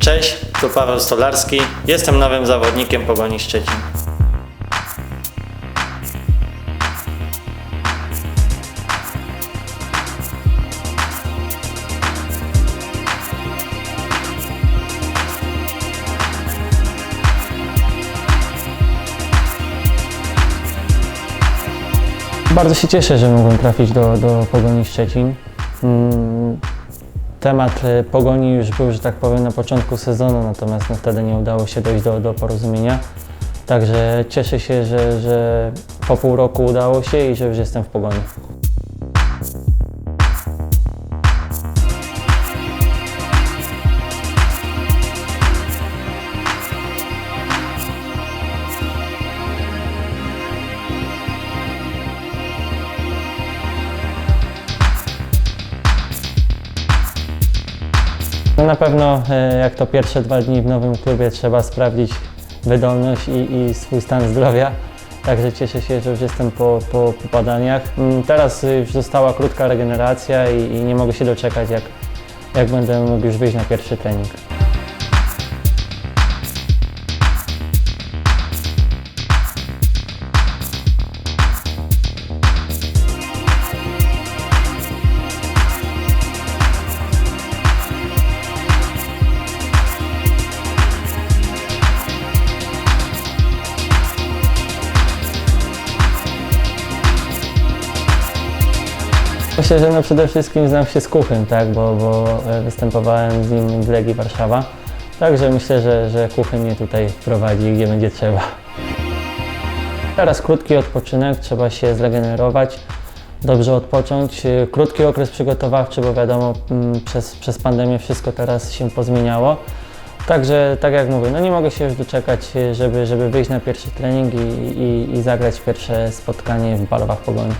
Cześć, tu Paweł Stolarski. Jestem nowym zawodnikiem Pogoni Szczecin. Bardzo się cieszę, że mogłem trafić do, do Pogoni Szczecin. Temat e, Pogoni już był, że tak powiem, na początku sezonu, natomiast no, wtedy nie udało się dojść do, do porozumienia. Także cieszę się, że, że po pół roku udało się i że już jestem w Pogoni. No na pewno e, jak to pierwsze dwa dni w nowym klubie trzeba sprawdzić wydolność i, i swój stan zdrowia. Także cieszę się, że już jestem po, po, po badaniach. Mm, Teraz y, już została krótka regeneracja i, i nie mogę się doczekać, jak, jak będę mógł już wyjść na pierwszy trening. Myślę, że no przede wszystkim znam się z Kuchym, tak, bo, bo e, występowałem z nim w Legii Warszawa. Także myślę, że, że Kuchy mnie tutaj wprowadzi, gdzie będzie trzeba. Teraz krótki odpoczynek, trzeba się zregenerować, dobrze odpocząć. E, Krótki okres przygotowawczy, bo wiadomo, mm, przez, przez pandemię wszystko teraz się pozmieniało. Także, tak jak mówię, no nie mogę się już doczekać, e, żeby, żeby wyjść na pierwszy trening i, i, i zagrać pierwsze spotkanie w Balowach Pogoni.